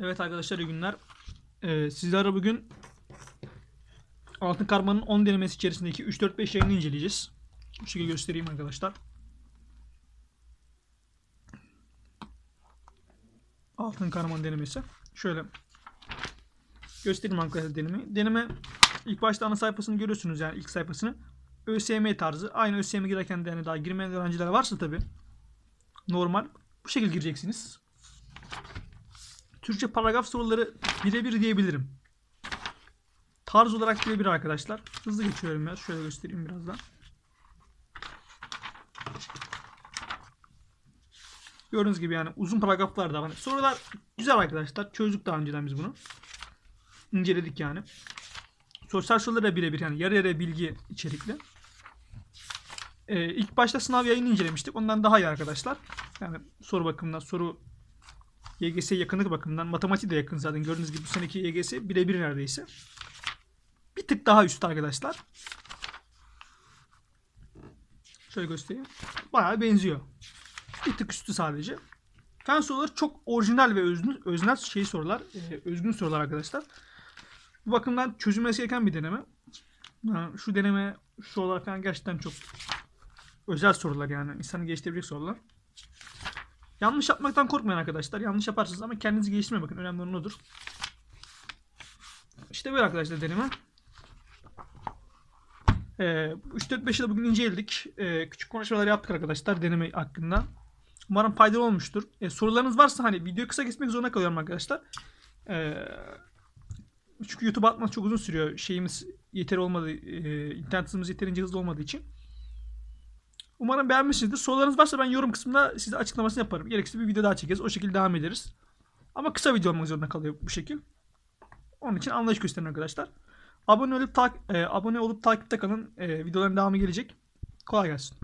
Evet arkadaşlar iyi günler. Ee, sizlere bugün Altın Karma'nın 10 denemesi içerisindeki 3-4-5 yayını inceleyeceğiz. Bu şekilde göstereyim arkadaşlar. Altın Karman denemesi. Şöyle göstereyim arkadaşlar denemeyi. Deneme ilk başta ana sayfasını görüyorsunuz yani ilk sayfasını. ÖSYM tarzı. Aynı ÖSYM girerken de yani daha girmeyen öğrenciler varsa tabi normal bu şekilde gireceksiniz. Türkçe paragraf soruları birebir diyebilirim. Tarz olarak birebir arkadaşlar. Hızlı geçiyorum biraz. Şöyle göstereyim biraz daha. Gördüğünüz gibi yani uzun paragraflar da var. Sorular güzel arkadaşlar. Çözdük daha önceden biz bunu. İnceledik yani. Sosyal soruları da birebir yani yarı yarıya bilgi içerikli. Ee, ilk başta sınav yayını incelemiştik. Ondan daha iyi arkadaşlar. Yani soru bakımından soru YGS yakınlık bakımından matematik de yakın zaten. Gördüğünüz gibi bu seneki YGS birebir neredeyse. Bir tık daha üst arkadaşlar. Şöyle göstereyim. Bayağı benziyor. Bir tık üstü sadece. Fen soruları çok orijinal ve özgün, öznel şey sorular. e, özgün sorular arkadaşlar. Bu bakımdan çözülmesi gereken bir deneme. Yani şu deneme şu falan gerçekten çok özel sorular yani. insanı geliştirebilecek sorular. Yanlış yapmaktan korkmayın arkadaşlar. Yanlış yaparsınız ama kendinizi geliştirmeye bakın. Önemli olan odur. İşte böyle arkadaşlar deneme. Ee, 3-4-5'i de bugün inceledik. Ee, küçük konuşmalar yaptık arkadaşlar deneme hakkında. Umarım faydalı olmuştur. Ee, sorularınız varsa hani videoyu kısa kesmek zorunda kalıyorum arkadaşlar. Ee, çünkü YouTube'a atmak çok uzun sürüyor. Şeyimiz yeteri olmadığı, e, internet hızımız yeterince hızlı olmadığı için. Umarım beğenmişsinizdir. Sorularınız varsa ben yorum kısmında size açıklamasını yaparım. Gerekirse bir video daha çekeriz. O şekilde devam ederiz. Ama kısa video olmak zorunda kalıyor bu şekil. Onun için anlayış gösterin arkadaşlar. Abone olup, tak- e, abone olup takipte kalın. E, videoların devamı gelecek. Kolay gelsin.